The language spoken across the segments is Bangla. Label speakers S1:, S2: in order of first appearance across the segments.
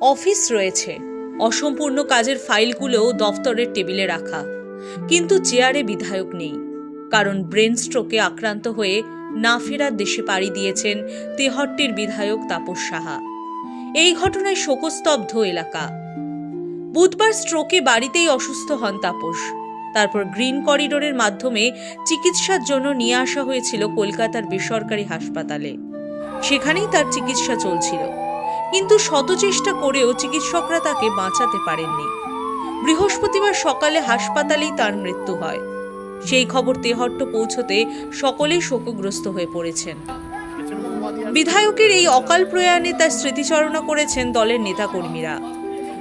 S1: অফিস রয়েছে। অসম্পূর্ণ কাজের ফাইলগুলোও দফতরের টেবিলে রাখা। কিন্তু চেয়ারে বিধায়ক নেই। কারণ ব্রেন স্ট্রোকে আক্রান্ত হয়ে না ফেরার দেশে পাড়ি দিয়েছেন তেহট্টির বিধায়ক তাপস সাহা। এই ঘটনায় শোকস্তব্ধ এলাকা। বুধবার স্ট্রোকে বাড়িতেই অসুস্থ হন তাপস। তারপর গ্রিন করিডোরের মাধ্যমে চিকিৎসার জন্য নিয়ে আসা হয়েছিল কলকাতার বেসরকারি হাসপাতালে। সেখানেই তার চিকিৎসা চলছিল। কিন্তু শত চেষ্টা করেও চিকিৎসকরা তাকে বাঁচাতে পারেননি। বৃহস্পতিবার সকালে হাসপাতালেই তার মৃত্যু হয়। সেই খবর তেহট্ট পৌঁছতে সকলেই শোকগ্রস্ত হয়ে পড়েছেন। বিধায়কের এই অকাল প্রয়াণে তার স্মৃতিচারণা করেছেন দলের নেতাকর্মীরা।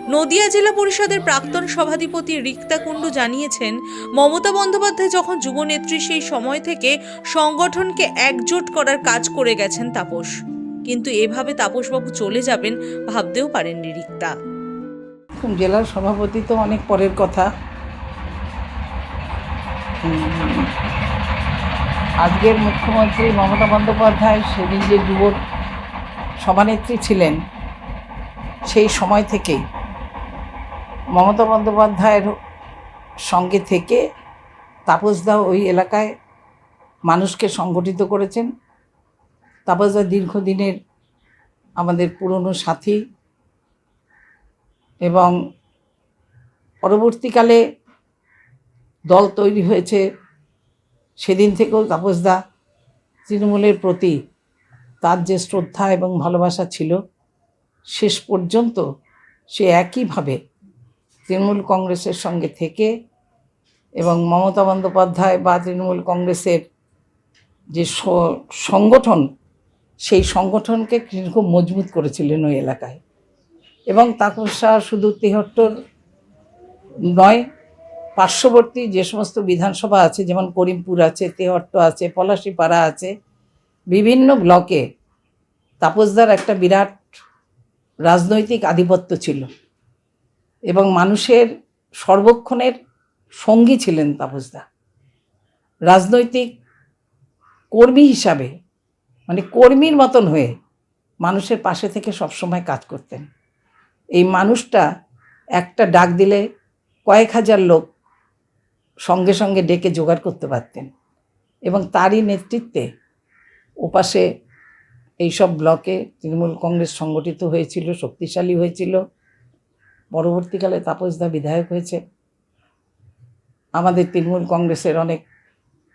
S1: নদিয়া জেলা পরিষদের প্রাক্তন সভাধিপতি রিক্তা কুণ্ডু জানিয়েছেন, মমতা বন্দ্যোপাধ্যায় যখন যুবনেত্রী সেই সময় থেকে সংগঠনকে একজোট করার কাজ করে গেছেন তাপস। কিন্তু এভাবে তাপসবাবু চলে যাবেন ভাবতেও পারেননি রিক্তা।
S2: জেলার সভাপতি তো অনেক পরের কথা। আজকের মুখ্যমন্ত্রী মমতা বন্দ্যোপাধ্যায় সেদিন যে যুব সভানেত্রী ছিলেন, সেই সময় থেকেই মমতা বন্দ্যোপাধ্যায়ের সঙ্গে থেকে তাপসদা ওই এলাকায় মানুষকে সংগঠিত করেছেন। তাপসদা দীর্ঘদিনের আমাদের পুরনো সাথী এবং পরবর্তীকালে দল তৈরি হয়েছে সেদিন থেকেও তাপসদা তৃণমূলের প্রতি তার যে শ্রদ্ধা এবং ভালোবাসা ছিল, শেষ পর্যন্ত সে একইভাবে তৃণমূল কংগ্রেসের সঙ্গে থেকে এবং মমতা বন্দ্যোপাধ্যায় বা তৃণমূল কংগ্রেসের যে সংগঠন সেই সংগঠনকে খুব মজবুত করেছিলেন ওই এলাকায়। এবং তাপসা শুধু তেহট্টর নয়, পার্শ্ববর্তী যে সমস্ত বিধানসভা আছে, যেমন করিমপুর আছে, তেহট্ট আছে, পলাশিপাড়া আছে, বিভিন্ন ব্লকে তাপসদার একটা বিরাট রাজনৈতিক আধিপত্য ছিল। এবং মানুষের সর্বক্ষণের সঙ্গী ছিলেন তাপসদা। রাজনৈতিক কর্মী হিসাবে মানে কর্মীর মতন হয়ে মানুষের পাশে থেকে সবসময় কাজ করতেন। এই মানুষটা একটা ডাক দিলে কয়েক হাজার লোক সঙ্গে সঙ্গে ডেকে জোগাড় করতে পারতেন এবং তারই নেতৃত্বে ওপাশে এইসব ব্লকে তৃণমূল কংগ্রেস সংগঠিত হয়েছিল, শক্তিশালী হয়েছিল, পরবর্তীকালে তাপসদা বিধায়ক হয়েছে। আমাদের তৃণমূল কংগ্রেসের অনেক,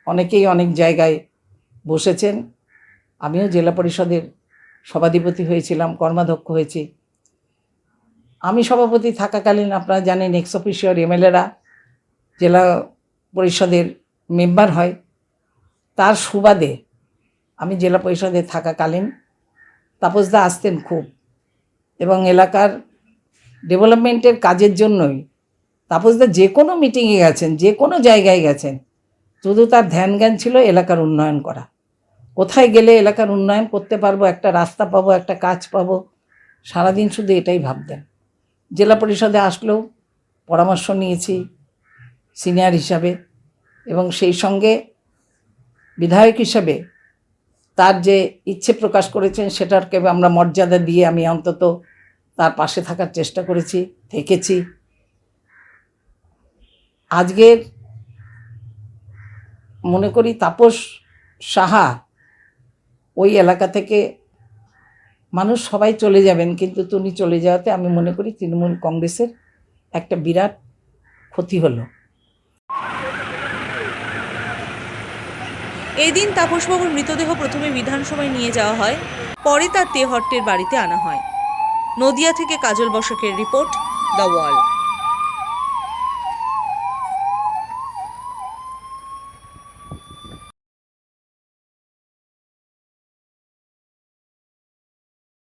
S2: অনেকেই অনেক জায়গায় বসেছেন। আমিও জেলা পরিষদের সভাধিপতি হয়েছিলাম, কর্মাধ্যক্ষ হয়েছি। আমি সভাপতি থাকাকালীন আপনারা জানেন এক্স অফিসিয়ার এমএলএরা জেলা পরিষদের মেম্বার হয়। তার সুবাদে আমি জেলা পরিষদে থাকাকালীন তাপসদা আসতেন খুব এবং এলাকার ডেভেলপমেন্টের কাজের জন্যই তাপসদা যে কোনো মিটিংয়ে গেছেন, যে কোনো জায়গায় গেছেন, শুধু তার ধ্যান জ্ঞান ছিল এলাকার উন্নয়ন করা। কোথায় গেলে এলাকার উন্নয়ন করতে পারব, একটা রাস্তা পাবো, একটা কাজ পাবো, সারাদিন শুধু এটাই ভাবতেন। জেলা পরিষদে আসলেও পরামর্শ নিয়েছি সিনিয়র হিসাবে এবং সেই সঙ্গে বিধায়ক হিসাবে তার যে ইচ্ছে প্রকাশ করেছেন সেটাকে আমরা মর্যাদা দিয়ে আমি অন্তত তার পাশে থাকার চেষ্টা করেছি, থেকেছি। আজকের মনে করি তাপস সাহা ওই এলাকা থেকে মানুষ সবাই চলে যাবেন, কিন্তু তুমি চলে যাওয়াতে আমি মনে করি তৃণমূল কংগ্রেসের একটা বিরাট ক্ষতি হলো।
S1: এদিন তাপসবাবুর মৃতদেহ প্রথমে বিধানসভায় নিয়ে যাওয়া হয়, পরে তার তেহট্টের বাড়িতে আনা হয়। নদিয়া থেকে কাজল বসাকের রিপোর্ট, দ্য ওয়াল